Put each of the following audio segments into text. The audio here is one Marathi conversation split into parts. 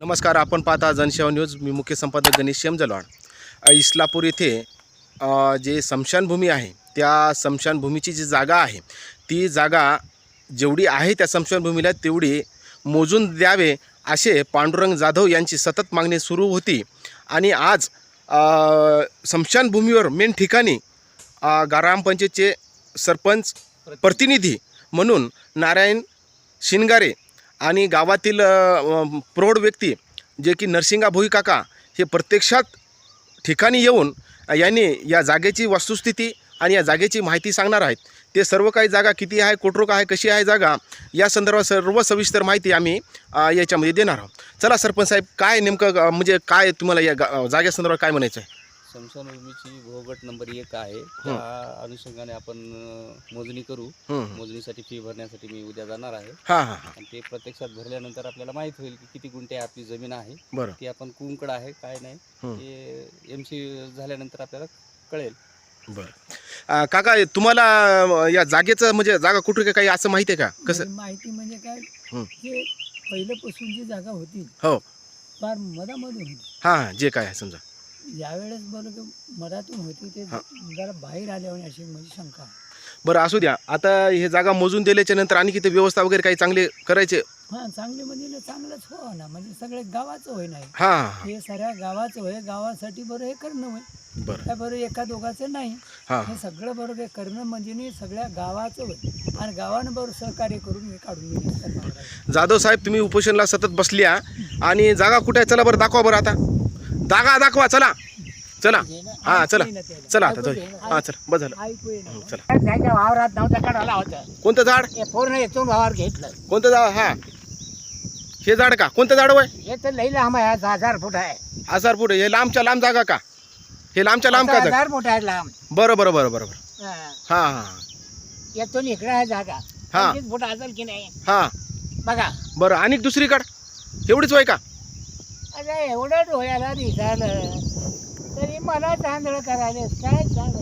नमस्कार आपण पाहता जनसेवा न्यूज. मी मुख्य संपादक गणेश शेमजलवाड इस्लापूर येथे जे स्मशानभूमी आहे त्या स्मशानभूमीची जी जागा आहे ती जागा जेवढी आहे त्या स्मशानभूमीला तेवढी मोजून द्यावे असे पांडुरंग जाधव यांची सतत मागणी सुरू होती. आणि आज स्मशानभूमीवर मेन ठिकाणी ग्रामपंचायतचे सरपंच प्रतिनिधी म्हणून नारायण शिनगारे आणि गावातील प्रौढ व्यक्ती जे की नरसिंगा भोई काका हे प्रत्यक्षात ठिकाणी येऊन यांनी या जागेची वस्तुस्थिती आणि या जागेची माहिती सांगणार आहेत. ते सर्व काही जागा किती आहे कोटरोक आहे कशी आहे जागा या संदर्भात सर्व सविस्तर माहिती आम्ही याच्यामध्ये देणार आहोत. चला सरपंच साहेब काय नेमकं म्हणजे काय तुम्हाला या गा- जागेसंदर्भात काय म्हणायचं आहे? स्मशानभूमीची भूगट नंबर एक आहे. त्या अनुषंगाने आपण मोजणी करू. मोजणीसाठी फी भरण्यासाठी मी उद्या जाणार आहे. हां हां हां. आणि ते प्रत्यक्षात भरल्यानंतर आपल्याला माहीत होईल की किती गुंठे आपली जमीन आहे. बरं. ती आपण कुंकड आहे काय नाही. हं. ते एम सी झाल्यानंतर आपल्याला कळेल. बरं. अ, काका तुम्हाला अ, या जागेचं म्हणजे जागा कुठे काही असं माहिती आहे का? कसं? म्हणजे माहिती म्हणजे काय? हं. हे पहिल्यापासून जी जागा होती हो. फार होती. हां हां. जे काय आहे समजा. ज्यावेळेस बरोबर मधातून होती ते. जरा बाहेर आल्यावर अशी माझी शंका. आहे. बरं असू द्या. आता हे जागा मोजून दिल्याच्या नंतर आणि किती व्यवस्था वगैरे काही चांगले करायचे? हा चांगले म्हणजे चांगलंच हो ना. म्हणजे सगळे गावाचं होय नाही हां. साऱ्या गावाचं होय. गावासाठी बरं हे करणं होय. बरं. बरं एका दोघाचं नाही. हां. सगळं बरोबर हे करणं म्हणजे नाही सगळ्या गावाचं होय. आणि गावानं बरोबर सहकार्य करून हे काढून घेणे जाधव साहेब तुम्ही उपोषणला सतत बसल्या आणि जागा कुठे आहे? चला बरं दाखवा बरं आता. जागा दाखवा चला. चला. हां चला. चला आता जाऊ हां चला. बस झालं. हं, चला. त्याच्या वावरात नव्हता काढायला होता. कोणतं झाड? पूर्ण येथून वावर घेतलं. कोणतं झाड? हां. हे झाड का? कोणतं झाड वय? हे तर लई लांब आहे हजार फूट आहे. हजार फूट हे लांबच्या लांब जागा का? हे लांबच्या लांब का जागा? हजार फूट आहे लांब. बरं बरं बरं बरं बरं. हा. हां हां. येथून इकडे आहे जागा. हा. पंचवीस फूट असेल की नाही? हां. बघा. बरं आणि दुसरीकडं? एवढीच वय का? अरे एवढं डोळ्याला दिसायलं. तरी मला तांदळ करायलेस. काय सांग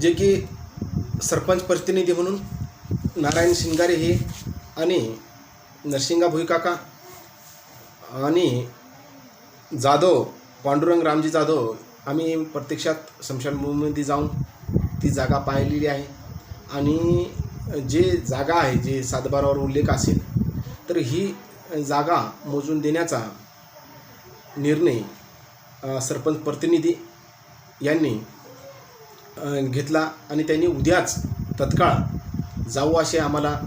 जे की सरपंच प्रतिनिधी म्हणून नारायण शिंगारे हे आणि नरसिंगा भुईकाका आणि जाधव पांडुरंग रामजी जाधव आम्ही प्रत्यक्षात स्मशानभूमीमध्ये जाऊन ती जागा पाहिलेली आहे. आणि जे जागा आहे जे सातबारावर उल्लेख असेल तर ही जागा मोजून देण्याचा निर्णय सरपंच प्रतिनिधी यांनी घेतला आणि त्यांनी उद्याच तत्काळ जाऊ असे आम्हाला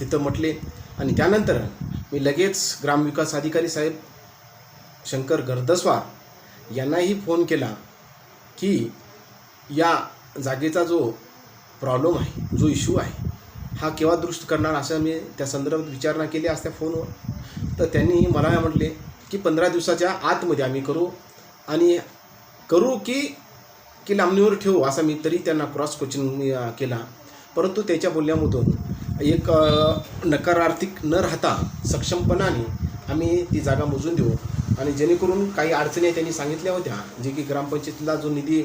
तिथं म्हटले. आणि त्यानंतर मी लगेच ग्रामविकास अधिकारी साहेब शंकर गर्दस्वार यांनाही फोन केला की या जागेचा जो प्रॉब्लेम आहे जो इश्यू आहे हा केव्हा दुरुस्त करणार असं मी त्या संदर्भात विचारणा केली असत्या फोनवर. तर त्यांनी मला म्हटले की पंधरा दिवसाच्या आतमध्ये आम्ही करू आणि करू की की लांबणीवर ठेवू असा मी तरी त्यांना क्रॉस क्वेश्चन केला. परंतु त्याच्या बोलण्यामधून एक नकारार्थिक न राहता सक्षमपणाने आम्ही ती जागा मोजून देऊ. आणि जेणेकरून काही अडचणी त्यांनी सांगितल्या होत्या जे की ग्रामपंचायतीला जो निधी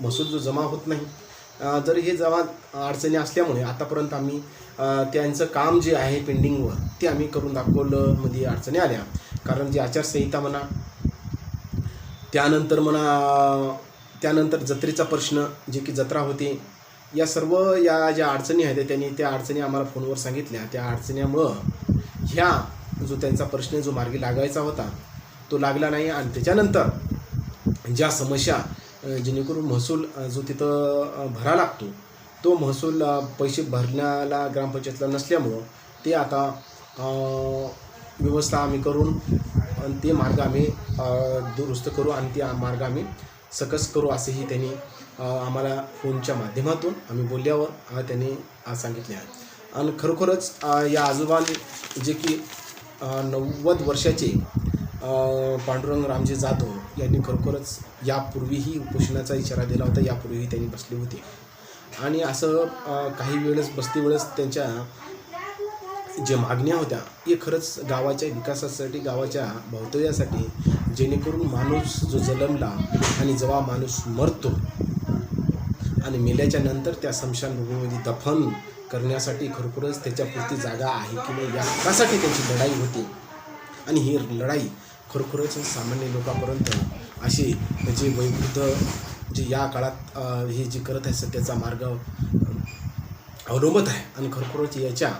महसूल जो जमा होत नाही जर हे जमा अडचणी असल्यामुळे आतापर्यंत आम्ही त्यांचं काम जे आहे पेंडिंगवर ते आम्ही करून दाखवलं मध्ये अडचणी आल्या. कारण जी आचारसंहिता म्हणा त्यानंतर म्हणा त्यानंतर जत्रेचा प्रश्न जे की जत्रा होती या सर्व या ज्या अडचणी आहेत त्यांनी त्या अडचणी आम्हाला फोनवर सांगितल्या. त्या अडचणीमुळं ह्या जो त्यांचा प्रश्न जो मार्गी लागायचा होता तो लागला नाही. आणि त्याच्यानंतर ज्या समस्या जेणेकरून महसूल जो तिथं भरा लागतो तो महसूल पैसे भरण्याला ग्रामपंचायतला नसल्यामुळं ते आता व्यवस्था आम्ही करून आणि ते मार्ग आम्ही दुरुस्त करू आणि ते मार्ग आम्ही सकस करू असेही त्यांनी आम्हाला फोनच्या माध्यमातून आम्ही बोलल्यावर त्यांनी आज सांगितले आहे. आणि खरोखरच या आजोबांनी जे की नव्वद वर्षाचे पांडुरंग रामजी जाधव यांनी खरोखरच यापूर्वीही उपोषणाचा इशारा दिला होता यापूर्वीही त्यांनी बसले होते. आणि असं काही वेळेस बसती वेळेस त्यांच्या जे मागण्या होत्या हे खरंच गावाच्या विकासासाठी गावाच्या भवतव्यासाठी जेणेकरून माणूस जो जन्मला आणि जेव्हा माणूस मरतो आणि मेल्याच्या नंतर त्या स्मशानभूमीमध्ये दफन करण्यासाठी खरोखरच त्याच्यापुरती जागा आहे की नाही यासाठी त्यांची लढाई होती. आणि ही लढाई खरोखरच सामान्य लोकांपर्यंत अशी जे वैवृद्ध जे या काळात हे जे करत आहे सत्याचा मार्ग अवलंबत आहे. आणि खरोखरच याच्या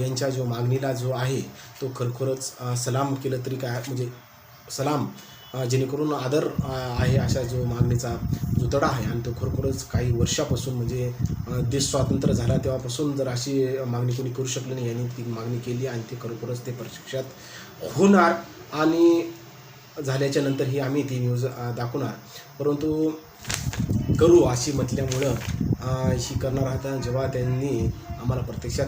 यांच्या जो मागणीला जो आहे तो खरोखरच सलाम केलं तरी काय म्हणजे सलाम जेणेकरून आदर आहे अशा जो मागणीचा जो तडा आहे आणि तो खरोखरच काही वर्षापासून म्हणजे देश स्वातंत्र्य झाला तेव्हापासून जर अशी मागणी कोणी करू शकली नाही यांनी ती मागणी केली आणि ते खरोखरच ते प्रत्यक्षात होणार आणि झाल्याच्या नंतरही आम्ही ती न्यूज दाखवणार. परंतु करू अशी म्हटल्यामुळं ही करणार आता जेव्हा त्यांनी आम्हाला प्रत्यक्षात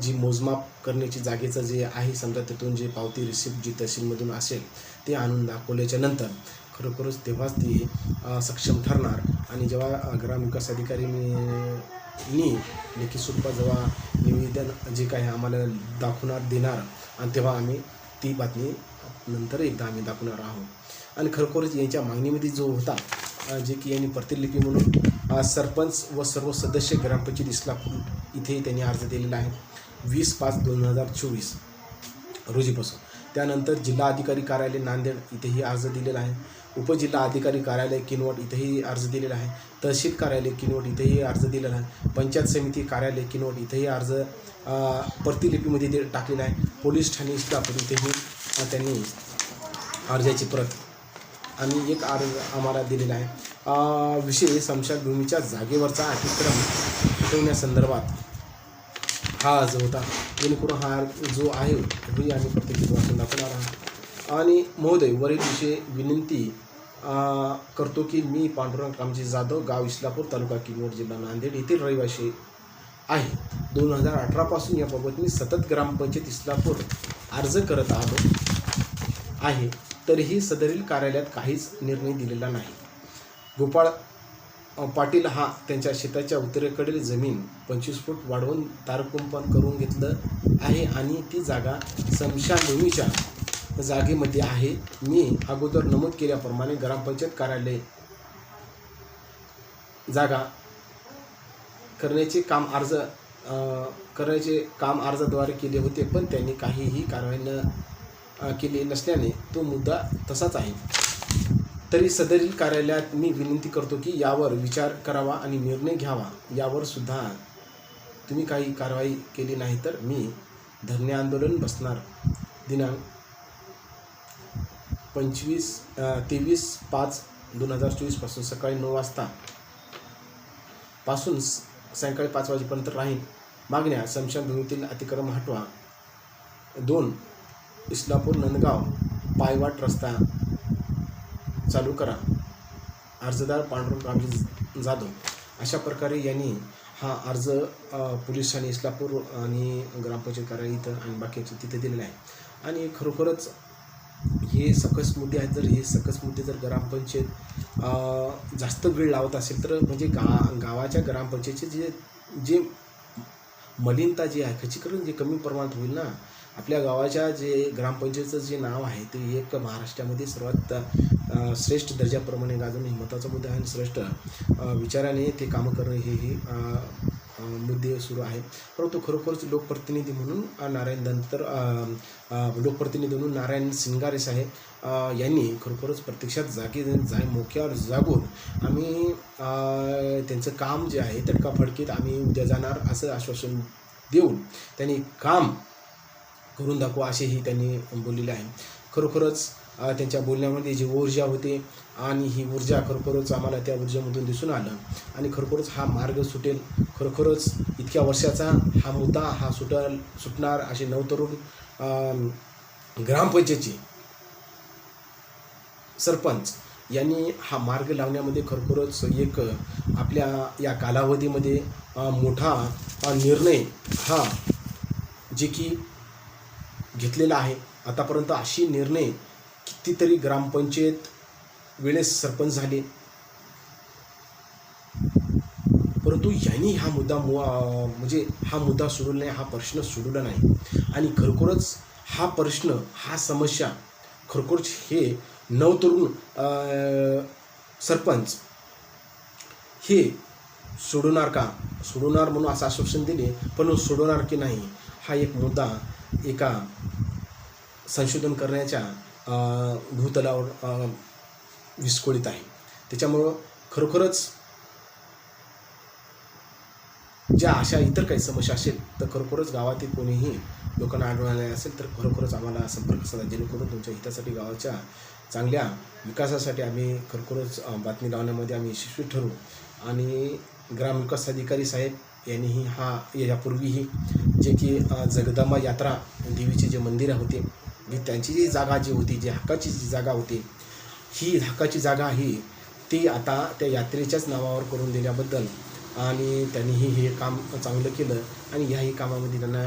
जी मोजमाप करण्याची जागेचं जे आहे समजा तिथून जे पावती रिसिप्ट जी तहसीलमधून असेल ते आणून दाखवल्याच्या नंतर खरोखरच तेव्हाच ती सक्षम ठरणार. आणि जेव्हा ग्रामविकास अधिकारी नी लेखी स्वरूपात जेव्हा निवेदन जे काही आम्हाला दाखवणार देणार आणि तेव्हा आम्ही ती बातमी नंतर एकदा आम्ही दाखवणार आहोत. आणि खरोखरच यांच्या मागणीमध्ये जो होता जे की यांनी प्रतिलिपी म्हणून सरपंच व सर्व सदस्य ग्रामपंचायत इस्लापूर इथे त्यांनी अर्ज दिलेला आहे. वीस पाच दोन हजार चोवीस रोजीपासून. त्यानंतर जिल्हा अधिकारी कार्यालय नांदेड इथेही अर्ज दिलेला आहे. उपजिल्हा अधिकारी कार्यालय किनवट इथेही अर्ज दिलेला आहे. तहसील कार्यालय किनवट इथेही अर्ज दिलेला आहे. पंचायत समिती कार्यालय किनवट इथेही अर्ज प्रतिलिपीमध्ये दे टाकलेला आहे. पोलीस ठाणे इस्लापूर इथेही त्यांनी अर्जाची प्रत आणि एक अर्ज आम्हाला दिलेला आहे. विषय स्मशानभूमीच्या जागेवरचा अतिक्रम ठेवण्यासंदर्भात हा अर्ज होता. जेणेकरून हा जो आहे तोही आम्ही प्रत्येक वाचून दाखवणार आहोत. आणि महोदय वरील विषय विनंती करतो की मी पांडुरंग कामजी जाधव गाव इस्लापूर तालुका किनवट जिल्हा नांदेड येथील रहिवासी आहे. दोन हजार अठरापासून याबाबत मी सतत ग्रामपंचायत इस्लापूर अर्ज करत आलो आहे. तरीही सदरील कार्यालयात काहीच निर्णय दिलेला नाही. गोपाळ पाटील हा त्यांच्या शेताच्या उत्तरेकडील जमीन पंचवीस फूट वाढवून तारकुंपण करून घेतलं आहे आणि ती जागा स्मशानभूमीच्या जागेमध्ये आहे. मी अगोदर नमूद केल्याप्रमाणे ग्रामपंचायत कार्यालय जागा करण्याचे काम अर्ज करण्याचे काम अर्जाद्वारे केले होते पण त्यांनी काहीही कारवाई न केली नसल्याने तो मुद्दा तसाच आहे. तरी सदरील कार्यालयात मी विनंती करतो की यावर विचार करावा आणि निर्णय घ्यावा. यावर सुद्धा तुम्ही काही कारवाई केली नाही तर मी धरणे आंदोलन बसणार. दिनांक पंचवीस तेवीस पाच दोन हजार चोवीसपासून सकाळी नऊ वाजता पासून स- सायंकाळी पाच वाजेपर्यंत राहील मागण्या स्मशानभूमीतील अतिक्रम हटवा. दोन इस्लापूर नंदगाव पायवाट रस्ता चालू करा. अर्जदार पांडुरंग रामजी जाधव. अशा प्रकारे यांनी हा अर्ज पोलीस ठाणे इस्लापूर आणि ग्रामपंचायत कार्यालय इथं आणि बाकीचं तिथे दिलेलं आहे. आणि खरोखरच हे सकस मुद्दे आहेत. जर हे सकस मुद्दे जर ग्रामपंचायत जास्त वेळ लावत असेल तर म्हणजे गा गावाच्या ग्रामपंचायतचे जे जे मलिनता जी आहे खचीकरण जे कमी प्रमाणात होईल ना आपल्या गावाच्या जे ग्रामपंचायतचं जे नाव आहे ते एक महाराष्ट्रामध्ये सर्वात श्रेष्ठ दर्जाप्रमाणे गाजून हे महत्त्वाचा मुद्दा आणि श्रेष्ठ विचाराने ते कामं करणं हे मुद्दे सुरू आहेत परंतु खरोखरच लोकप्रतिनिधी म्हणून नारायण दंतर लोकप्रतिनिधी म्हणून नारायण सिंगारे साहेब यांनी खरोखरच प्रत्यक्षात जागे जाय मोक्यावर जागून आम्ही त्यांचं काम जे आहे तडकाफडकीत आम्ही उद्या जाणार असं आश्वासन देऊन त्यांनी काम करून दाखवा असेही त्यांनी बोललेले आहे. खरोखरच त्यांच्या बोलण्यामध्ये जी ऊर्जा होती आणि ही ऊर्जा खरोखरच आम्हाला त्या ऊर्जेमधून दिसून आलं. आणि खरोखरच हा मार्ग सुटेल. खरोखरच इतक्या वर्षाचा हा मुद्दा हा सुटल सुटणार असे नवतरुण ग्रामपंचायतची सरपंच यांनी हा मार्ग लावण्यामध्ये खरोखरच एक आपल्या या कालावधीमध्ये मोठा निर्णय हा जे की घेतलेला आहे. आतापर्यंत अशी निर्णय कितीतरी ग्रामपंचायत वेळेस सरपंच झाले. परंतु यांनी हा मुद्दा मु म्हणजे हा मुद्दा सोडवला नाही हा प्रश्न सोडवला नाही. आणि खरोखरच हा प्रश्न हा समस्या खरोखरच हे नवतरुण सरपंच हे सोडवणार का? सोडवणार म्हणून असं आश्वासन दिले पण सोडवणार की नाही हा एक मुद्दा एका संशोधन करण्याच्या भूतलावर अं, विस्कळीत आहे. त्याच्यामुळं खरोखरच ज्या अशा इतर काही समस्या असेल तर खरोखरच गावातील कोणीही लोकांना आढळून आले असेल तर खरोखरच आम्हाला संपर्क साधा. जेणेकरून तुमच्या हितासाठी गावाच्या चांगल्या विकासासाठी आम्ही खरोखरच बातमी लावण्यामध्ये आम्ही यशस्वी ठरू. आणि ग्रामविकास अधिकारी साहेब यांनीही हा यापूर्वीही जे की जगदंबा यात्रा देवीचे जे मंदिरं होते त्यांची जी जागा जी होती जी हक्काची जी जागा होती ही हक्काची जागा ही ती आता त्या यात्रेच्याच नावावर करून दिल्याबद्दल आणि त्यांनीही हे काम चांगलं केलं आणि ह्याही कामामध्ये त्यांना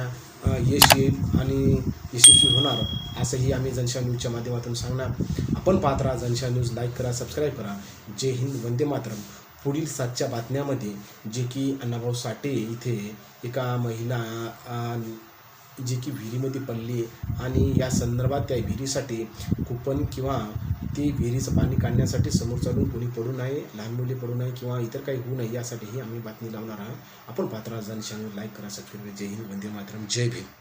यश येईल आणि यशस्वी होणार असंही आम्ही जनशा न्यूजच्या माध्यमातून सांगणार. आपण पात्रा जनशा न्यूज लाईक करा सबस्क्राईब करा. जय हिंद वंदे मातरम. पुढील सातच्या बातम्यामध्ये जे की अण्णाभाऊ साठे इथे एका महिला जे की विहिरीमध्ये पडली आणि या संदर्भात त्या विहिरीसाठी कुपन किंवा ती विहिरीचं पाणी काढण्यासाठी समोर चालून कोणी पडू नये लहान मुले पडू नये किंवा इतर काही होऊ नये यासाठीही आम्ही बातमी लावणार आहोत. आपण पात्रा चॅनल लाईक करा सबस्क्राईब जय हिंद वंदे मातरम जय भीम.